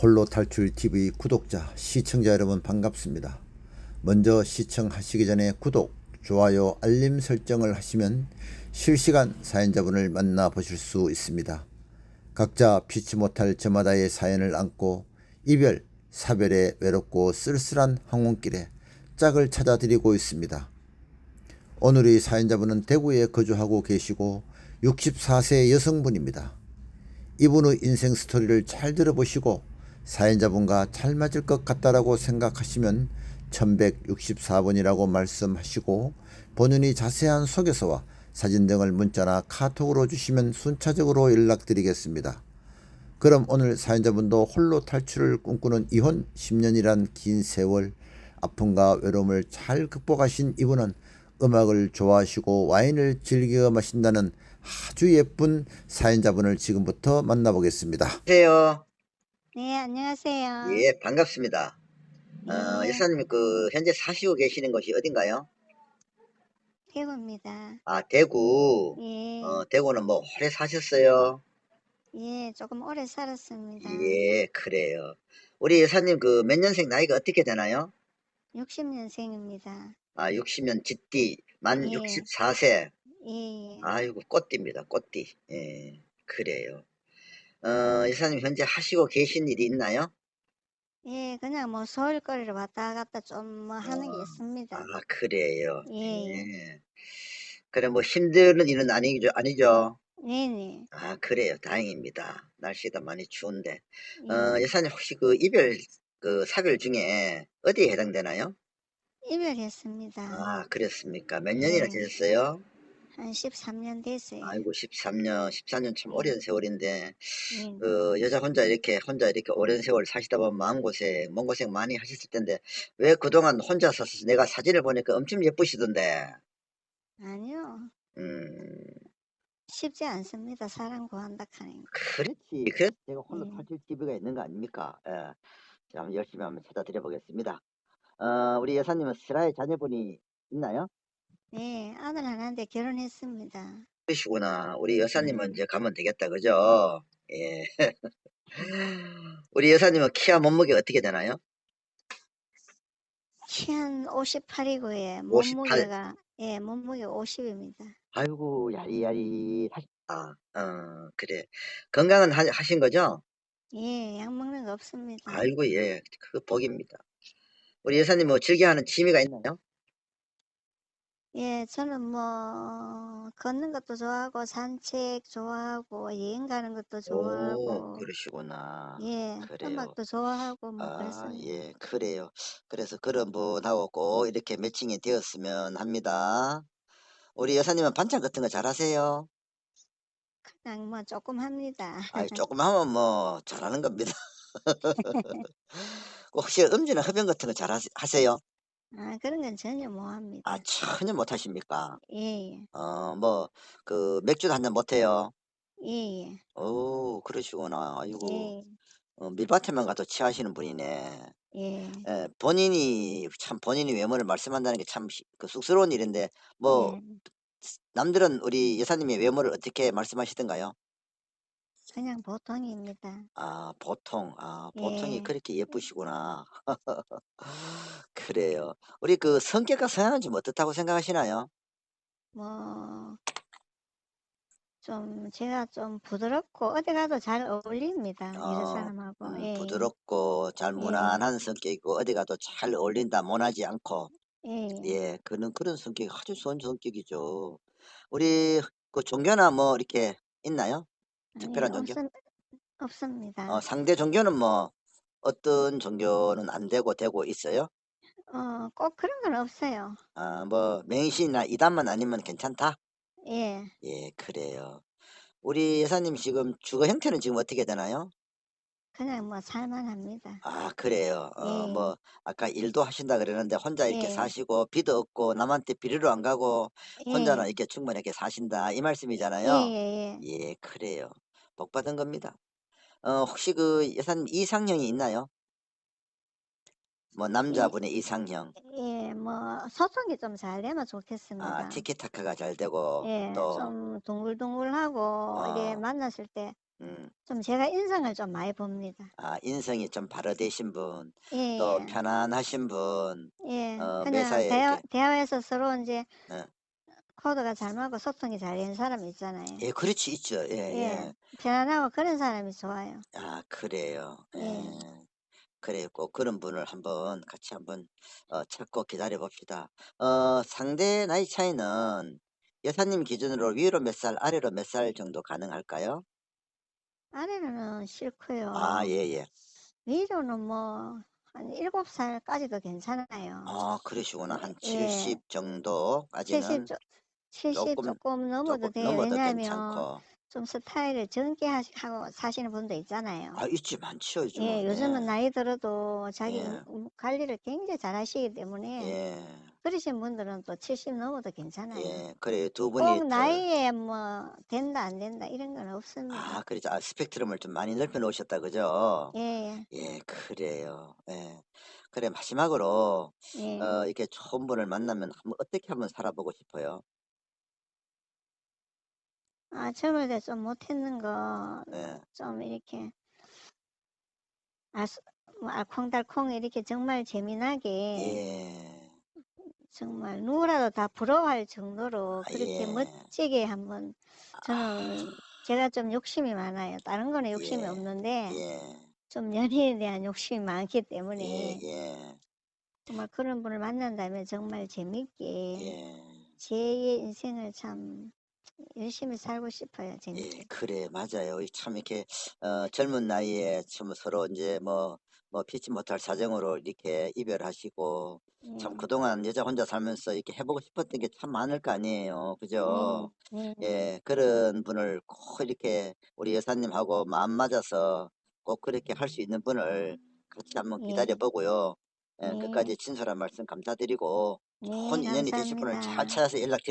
홀로 탈출 TV 구독자, 시청자 여러분 반갑습니다. 먼저 시청하시기 전에 구독, 좋아요, 알림 설정을 하시면 실시간 사연자분을 만나 보실 수 있습니다. 각자 피치 못할 저마다의 사연을 안고 이별, 사별에 외롭고 쓸쓸한 항원길에 짝을 찾아드리고 있습니다. 오늘의 사연자분은 대구에 거주하고 계시고 64세 여성분입니다. 이분의 인생 스토리를 잘 들어보시고 사연자분과 잘 맞을 것 같다라고 생각하시면 1164번이라고 말씀하시고 본인이 자세한 소개서와 사진 등을 문자나 카톡으로 주시면 순차적으로 연락드리겠습니다. 그럼 오늘 사연자분도 홀로 탈출을 꿈꾸는 이혼 10년이란 긴 세월 아픔과 외로움을 잘 극복하신 이분은 음악을 좋아하시고 와인을 즐겨 마신다는 아주 예쁜 사연자분을 지금부터 만나보겠습니다. 안녕하세요. 네, 안녕하세요. 예, 반갑습니다. 어, 네. 여사님 그 현재 사시고 계시는 곳이 어딘가요? 대구입니다. 아, 대구. 예, 어, 대구는 뭐 오래 사셨어요? 예, 조금 오래 살았습니다. 예, 그래요. 우리 여사님 그 몇 년생 나이가 어떻게 되나요? 60년생입니다. 아, 60년 쥐띠 만 예. 64세. 예, 아이고 꽃띠입니다. 꽃띠. 예, 그래요. 어, 여사님 현재 하시고 계신 일이 있나요? 예, 그냥 뭐 서울 거리를 왔다 갔다 좀뭐 하는 게 어, 있습니다. 아, 그래요. 예, 예. 그래 뭐 힘든 일은 아니죠, 아니죠? 네네, 아, 그래요. 다행입니다. 날씨가 많이 추운데. 예. 어, 여사님 혹시 그 이별 그 사별 중에 어디에 해당되나요? 이별했습니다. 아, 그렇습니까? 몇 년이나 예, 되셨어요? 한 13년 됐어요. 아이고, 13년, 14년 참 오랜 세월인데, 예, 그 여자 혼자 이렇게 혼자 이렇게 오랜 세월 사시다 보면 마음고생, 몸고생 많이 하셨을 텐데, 왜 그동안 혼자 서서 내가 사진을 보니까 엄청 예쁘시던데, 아니요, 음, 쉽지 않습니다. 사람 구한다 하는 거. 그렇지. 그래서 제가 홀로 예, 탈출 TV가 있는 거 아닙니까? 예. 자, 한번 열심히 한번 찾아드려 보겠습니다. 어, 우리 여사님은 슬아의 자녀분이 있나요? 네, 아들 하나인데 결혼했습니다. 그러시구나. 우리 여사님은 음, 이제 가면 되겠다. 그죠? 예. 우리 여사님은 키와 몸무게 어떻게 되나요? 키한 58이고, 예, 58. 몸무게가, 예, 몸무게 50입니다. 아이고, 야리야리 하셨다. 어, 그래. 건강은 하, 하신 거죠? 예, 약 먹는 거 없습니다. 아이고, 예. 그 복입니다. 우리 여사님 뭐 즐겨하는 취미가 있나요? 예, 저는 뭐, 걷는 것도 좋아하고, 산책 좋아하고, 여행 가는 것도 오, 좋아하고, 그러시구나. 예, 그래요. 음악도 좋아하고, 뭐, 아, 그렇습니다. 예, 그래요. 그래서 그런 분하고 꼭 이렇게 매칭이 되었으면 합니다. 우리 여사님은 반찬 같은 거 잘하세요? 그냥 뭐, 조금 합니다. 아이, 조금 하면 뭐 잘하는 겁니다. 혹시 음주나 흡연 같은 거 잘하세요? 아, 그런 건 전혀 못 아, 합니다. 전혀 못하십니까? 예, 예, 어, 뭐, 그, 맥주도 한잔 못해요? 예, 예, 오, 그러시구나. 아이고, 예, 어, 밀밭에만 가도 취하시는 분이네. 예, 예, 본인이, 참, 본인이 외모를 말씀한다는 게 참, 그 쑥스러운 일인데, 뭐, 예, 남들은 우리 여사님의 외모를 어떻게 말씀하시던가요? 그냥 보통입니다. 아, 보통, 아, 보통이 예, 그렇게 예쁘시구나. 그래요. 우리 그 성격과 성향은 좀 어떻다고 생각하시나요? 뭐, 좀, 제가 좀 부드럽고, 어디 가도 잘 어울립니다. 이런 어, 사람하고, 음, 예, 부드럽고 잘 예, 무난한 성격이고 어디 가도 잘 어울린다, 모나지 않고. 예. 예, 그런 그런 성격이 아주 좋은 성격이죠. 우리 그 종교나 뭐 이렇게 있나요? 아니, 특별한 종교? 없습, 어, 없습니다. 상대 종교는 뭐 어떤 종교는 안 되고 되고 있어요? 어, 꼭 그런 건 없어요. 아, 뭐 맹신이나 이단만 아니면 괜찮다? 예, 예, 그래요. 우리 여사님 지금 주거 형태는 지금 어떻게 되나요? 그냥 뭐 살만합니다. 아, 그래요. 어, 예, 뭐 아까 일도 하신다 그러는데 혼자 이렇게 예, 사시고 비도 없고 남한테 비리로 안 가고 혼자는 예, 이렇게 충분히 이렇게 사신다 이 예, 말씀이잖아요. 예, 예. 예, 그래요. 복 받은 겁니다. 어, 혹시 그 여사님 이상형이 있나요? 뭐 예, 남자분의 이 상형. 예, 뭐, 소통이 좀 잘 되면 아, 좋겠습니다. 티키타카가 잘 되고 예, 또좀 둥글둥글하고, 이래 어, 만났을 때 음. 좀 제가 인성을 좀 많이 봅니다. 아, 인성이 좀 바로되신 분, 예, 또 예. 편안하신 분, 예. 어, 그냥 매사에 대화, 이렇게. 대화에서 서로 이제 예. 코드가 잘 맞고 소통이 잘 되는 사람이 있잖아요. 예, 그렇지, 있죠. 예, 예. 예. 편안하고 그런 사람이 좋아요. 아, 그래요. 예. 예. 그래요. 꼭 그런 분을 한번 같이 한번 어, 찾고 기다려 봅시다. 어, 상대 나이 차이는 여사님 기준으로 위로 몇 살, 아래로 몇 살 정도 가능할까요? 아래로는 싫고요. 아, 예, 예. 위로는 뭐, 한 일곱 살까지도 괜찮아요. 아, 그러시구나. 한 예. 70 정도까지는 70, 조, 70 조금- 조금, 넘어도 조금 돼요. 넘어도 왜냐하면 괜찮고. 좀 스타일을 젊게 하시- 하고 사시는 분도 있잖아요. 아, 있지, 많죠, 요즘은. 예, 요즘은 예. 나이 들어도 자기 예. 음, 관리를 굉장히 잘 하시기 때문에 예, 그러신 분들은 또 70 넘어도 괜찮아요. 예. 그래요. 두 분이 꼭 그- 나이에 뭐 된다 안 된다 이런 건 없습니다. 아, 그렇죠. 아, 스펙트럼을 좀 많이 넓혀 놓으셨다, 그죠? 예, 예, 그래요. 예. 그래, 마지막으로, 예. 어, 이렇게 좋은 분을 만나면 한번 어떻게 한번 살아보고 싶어요? 아, 젊을 때 좀 못했는 거 예, 좀 이렇게 알수- 뭐 알콩달콩 이렇게 정말 재미나게 예, 정말 누구라도 다 부러워할 정도로 아, 그렇게 예. 멋지게 한번 저는 제가 좀 욕심이 많아요. 다른 거는 욕심이 예, 없는데 예, 좀 연예인에 대한 욕심이 많기 예, 때문에 예, 정말 그런 분을 만난다면 정말 재밌게 예, 제 인생을 참 열심히 살고 싶어요. 예, 재밌게. 그래, 맞아요. 이참 이렇게, 어, 젊은 나이에 참 서로 이제 뭐, 뭐, 피치 못할 사정으로 이렇게 이별하시고, 참 예. 그동안 여자 혼자 살면서 이렇게 해보고 싶었던 게 참 많을 거 아니에요. 그죠? 예, 예. 예, 그런 분을 꼭 이렇게 우리 여사님하고 마음 맞아서 꼭 그렇게 할 수 있는 분을 같이 한번 예. 기다려 보고요. 예, 예. 끝까지 친절한 말씀 감사드리고 네, 좋은 인연이 되실 분을 잘 감사합니다. 찾아서 연락